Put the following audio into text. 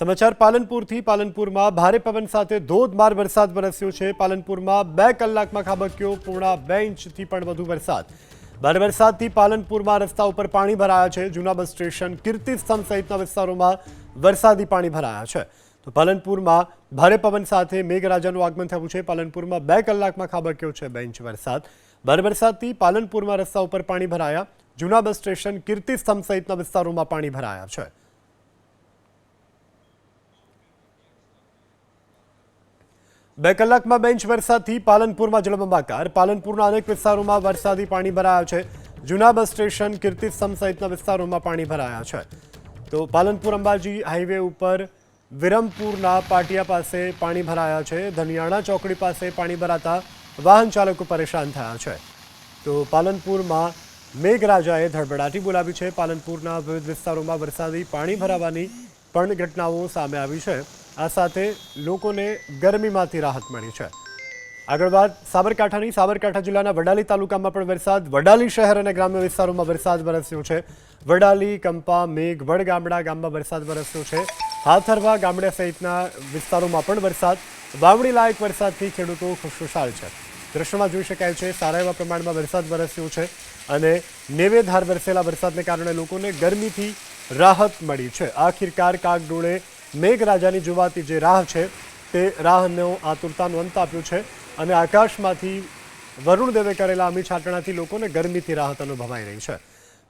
સમાચાર પાલનપુરથી. પાલનપુરમાં ભારે પવન સાથે ધોધમાર વરસાદ વરસ્યો છે. પાલનપુરમાં બે કલાકમાં ખાબક્યો પૂર્ણા બે ઇંચથી પણ વધુ વરસાદ. ભારે વરસાદથી પાલનપુરમાં રસ્તા ઉપર પાણી ભરાયા છે. જૂના બસ સ્ટેશન કીર્તિસ્તંભ સહિતના વિસ્તારોમાં વરસાદી પાણી ભરાયા છે. તો પાલનપુરમાં ભારે પવન સાથે મેઘરાજાનું આગમન થયું છે. પાલનપુરમાં બે કલાકમાં ખાબક્યો છે બે ઇંચ વરસાદ. ભારે વરસાદથી પાલનપુરમાં રસ્તા ઉપર પાણી ભરાયા. જૂના બસ સ્ટેશન કીર્તિસ્તંભ સહિતના વિસ્તારોમાં પાણી ભરાયા છે. બે કલાકમાં બે ઇંચ વરસાદથી પાલનપુરમાં જળબંબાકાર. પાલનપુરના અનેક વિસ્તારોમાં વરસાદી પાણી ભરાયા છે. જૂના બસ સ્ટેશન કીર્તિસ્તંભ સહિતના વિસ્તારોમાં પાણી ભરાયા છે. તો પાલનપુર અંબાજી હાઈવે ઉપર વિરમપુરના પાટિયા પાસે પાણી ભરાયા છે. ધનિયાણા ચોકડી પાસે પાણી ભરાતા વાહન ચાલકો પરેશાન થયા છે. તો પાલનપુરમાં મેઘરાજાએ ધડબડાટી બોલાવી છે. પાલનપુરના વિવિધ વિસ્તારોમાં વરસાદી પાણી ભરાવાની પણ ઘટનાઓ સામે આવી છે. આ સાથે લોકોને ગરમીમાંથી રાહત મળી છે. આગળ વાત, સાબરકાંઠાની. સાબરકાંઠા જિલ્લાના વડાલી તાલુકામાં પણ વરસાદ. વડાલી શહેર અને ગ્રામ્ય વિસ્તારોમાં વરસાદ વરસ્યો છે. વડાલી, કંપા, મેઘ વડ ગામડા ગામમાં વરસાદ વરસ્યો છે. હાથરવા ગામડા સહિતના વિસ્તારોમાં પણ વરસાદ. વાવણી લાયક વરસાદથી ખેડૂતો ખુશખુશાલ છે. દ્રશ્યમાં જોઈ શકાય છે, સારા એવા પ્રમાણમાં વરસાદ વરસ્યો છે અને નેવેધાર વરસેલા વરસાદને કારણે લોકોને ગરમીથી રાહત મળી છે. આખિરકાર કાગડોળે મેઘરાજાની જોવાતી જે રાહ છે, તે રાહનો આતુરતાનો અંત આપ્યું છે અને આકાશમાંથી વરુણ દેવે કરેલા અમી છાંટણાથી લોકોને ગરમીથી રાહત અનુભવાઈ રહી છે.